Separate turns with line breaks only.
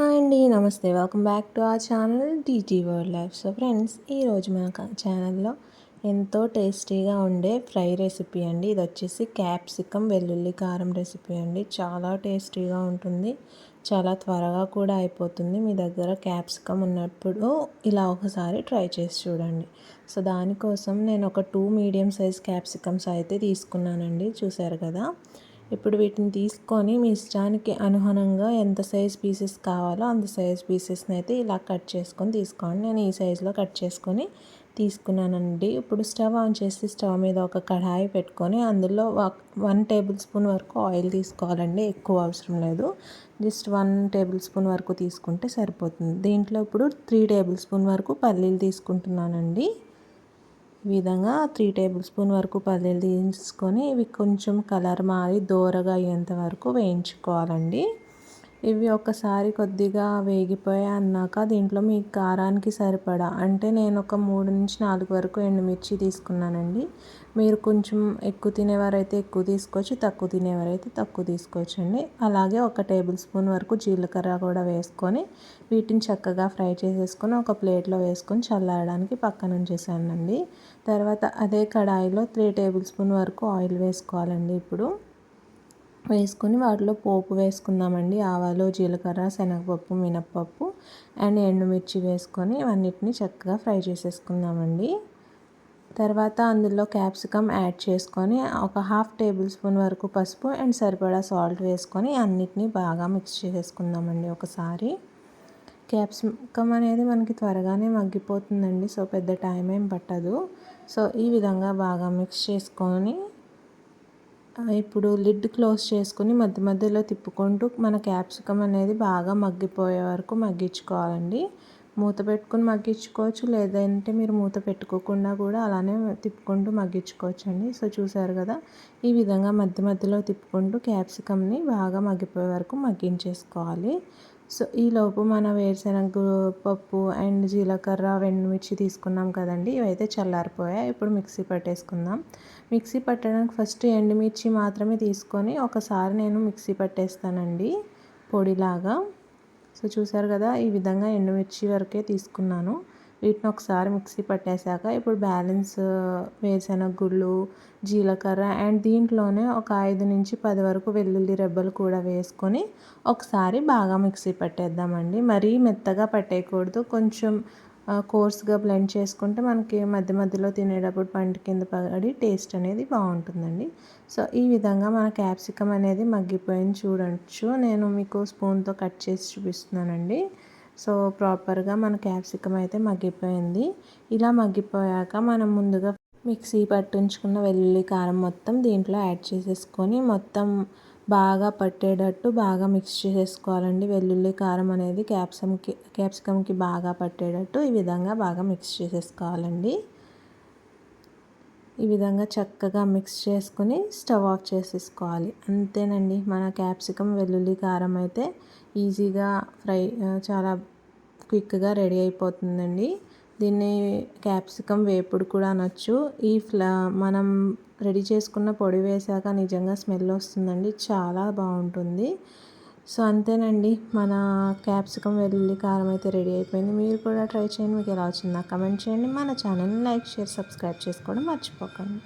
Hi అండి నమస్తే. Welcome back to uh channel DT world life. So friends ఈరోజు మన ఛానల్లో ఎంతో టేస్టీగా ఉండే ఫ్రై రెసిపీ అండి. ఇది వచ్చేసి క్యాప్సికం వెల్లుల్లి కారం రెసిపీ అండి. చాలా టేస్టీగా ఉంటుంది. చాలా త్వరగా కూడా అయిపోతుంది. మీ దగ్గర క్యాప్సికమ్ ఉన్నప్పుడు ఇలా ఒకసారి ట్రై చేసి చూడండి. సో దానికోసం నేను ఒక టూ మీడియం సైజ్ క్యాప్సికమ్స్ అయితే తీసుకున్నానండి. చూసారు కదా? ఇప్పుడు వీటిని తీసుకొని మీ ఇష్టానికి అనుగుణంగా ఎంత సైజ్ పీసెస్ కావాలో అంత సైజ్ పీసెస్ని అయితే ఇలా కట్ చేసుకొని తీసుకోండి. నేను ఈ సైజులో కట్ చేసుకొని తీసుకున్నానండి. ఇప్పుడు స్టవ్ ఆన్ చేసి స్టవ్ మీద ఒక కడాయి పెట్టుకొని అందులో వన్ టేబుల్ స్పూన్ వరకు ఆయిల్ తీసుకోవాలండి. ఎక్కువ అవసరం లేదు. జస్ట్ వన్ టేబుల్ స్పూన్ వరకు తీసుకుంటే సరిపోతుంది. దీంట్లో ఇప్పుడు త్రీ టేబుల్ స్పూన్ వరకు పల్లీలు తీసుకుంటున్నానండి. ఈ విధంగా త్రీ టేబుల్ స్పూన్ వరకు పల్లీలు తీసుకొని ఇవి కొంచెం కలర్ మారి దోరగా అయ్యేంత వరకు వేయించుకోవాలండి. ఇవి ఒకసారి కొద్దిగా వేగిపోయాయి అన్నాక దీంట్లో మీ కారానికి సరిపడా. అంటే నేను ఒక మూడు నుంచి నాలుగు వరకు ఎండుమిర్చి తీసుకున్నానండి. మీరు కొంచెం ఎక్కువ తినేవారైతే ఎక్కువ తీసుకోవచ్చు తక్కువ తినేవారైతే తక్కువ తీసుకోవచ్చు అండి అలాగే ఒక టేబుల్ స్పూన్ వరకు జీలకర్ర కూడా వేసుకొని వీటిని చక్కగా ఫ్రై చేసేసుకొని ఒక ప్లేట్లో వేసుకొని చల్లారడానికి పక్కన ఉంచేసానండి. తర్వాత అదే కడాయిలో త్రీ టేబుల్ స్పూన్ వరకు ఆయిల్ వేసుకోవాలండి ఇప్పుడు. వేసుకొని వాటిలో పోపు వేసుకుందామండి. ఆవాలు జీలకర్ర శనగపప్పు మినప్పప్పు అండ్ ఎండుమిర్చి వేసుకొని అన్నిటిని చక్కగా ఫ్రై చేసేసుకుందామండి. తర్వాత అందులో క్యాప్సికమ్ యాడ్ చేసుకొని ఒక హాఫ్ టేబుల్ స్పూన్ వరకు పసుపు అండ్ సరిపడా సాల్ట్ వేసుకొని అన్నిటినీ బాగా మిక్స్ చేసుకుందామండి ఒకసారి. క్యాప్సికమ్ అనేది మనకి త్వరగానే మగ్గిపోతుందండి సో పెద్ద టైం ఏం పట్టదు. సో ఈ విధంగా బాగా మిక్స్ చేసుకొని ఇప్పుడు లిడ్ క్లోజ్ చేసుకుని మధ్య మధ్యలో తిప్పుకుంటూ మన క్యాప్సికమ్ అనేది బాగా మగ్గిపోయే వరకు మగ్గించుకోవాలండి. మూత పెట్టుకుని మగ్గించుకోవచ్చు లేదంటే మీరు మూత పెట్టుకోకుండా కూడా అలానే తిప్పుకుంటూ మగ్గించుకోవచ్చు అండి సో చూసారు కదా ఈ విధంగా మధ్య మధ్యలో తిప్పుకుంటూ క్యాప్సికమ్ని బాగా మగ్గిపోయే వరకు మగ్గించేసుకోవాలి. సో ఈలోపు మన వేరుశనగ పప్పు అండ్ జీలకర్ర వెండుమిర్చి తీసుకున్నాం కదండి. ఇవైతే చల్లారిపోయాయి. ఇప్పుడు మిక్సీ పట్టేసుకుందాం. మిక్సీ పట్టడానికి ఫస్ట్ ఎండుమిర్చి మాత్రమే తీసుకొని ఒకసారి నేను మిక్సీ పట్టేస్తానండి పొడిలాగా. సో చూసారు కదా ఈ విధంగా ఎండుమిర్చి వరకే తీసుకున్నాను. వీటిని ఒకసారి మిక్సీ పట్టేశాక ఇప్పుడు బ్యాలెన్స్ వేరుశనగ గుళ్ళు జీలకర్ర అండ్ దీంట్లోనే ఒక ఐదు నుంచి పది వరకు వెల్లుల్లి రెబ్బలు కూడా వేసుకొని ఒకసారి బాగా మిక్సీ పట్టేద్దామండి. మరీ మెత్తగా పట్టేయకూడదు. కొంచెం కోర్స్గా బ్లెండ్ చేసుకుంటే మనకి మధ్య మధ్యలో తినేటప్పుడు పంట కింద పడి టేస్ట్ అనేది బాగుంటుందండి. సో ఈ విధంగా మన క్యాప్సికమ్ అనేది మగ్గిపోయింది చూడవచ్చు నేను మీకు స్పూన్తో కట్ చేసి చూపిస్తున్నానండి. సో ప్రాపర్గా మన క్యాప్సికమ్ అయితే మగ్గిపోయింది. ఇలా మగ్గిపోయాక మనం ముందుగా మిక్సీ పట్టించుకున్న వెల్లుల్లి కారం మొత్తం దీంట్లో యాడ్ చేసేసుకొని మొత్తం బాగా పట్టేటట్టు బాగా మిక్స్ చేసేసుకోవాలండి. వెల్లుల్లి కారం అనేది క్యాప్సమ్కి క్యాప్సికమ్కి బాగా పట్టేటట్టు ఈ విధంగా బాగా మిక్స్ చేసేసుకోవాలండి. ఈ విధంగా చక్కగా మిక్స్ చేసుకుని స్టవ్ ఆఫ్ చేసేసుకోవాలి. అంతేనండి మన క్యాప్సికం వెల్లుల్లి కారం అయితే ఈజీగా ఫ్రై చాలా క్విక్గా రెడీ అయిపోతుందండి. దీన్ని క్యాప్సికమ్ వేపుడు కూడా అనొచ్చు. ఈ ఫ్లా మనం రెడీ చేసుకున్న పొడి వేసాక నిజంగా స్మెల్ వస్తుందండి చాలా బాగుంటుంది. సో అంతేనండి. మన క్యాప్సికమ్ వెల్లుల్లి కారం అయితే రెడీ అయిపోయింది. మీరు కూడా ట్రై చేయండి. మీకు ఎలా వచ్చిందా కమెంట్ చేయండి. మన ఛానల్ని లైక్ షేర్ సబ్స్క్రైబ్ చేసుకోవడం మర్చిపోకండి.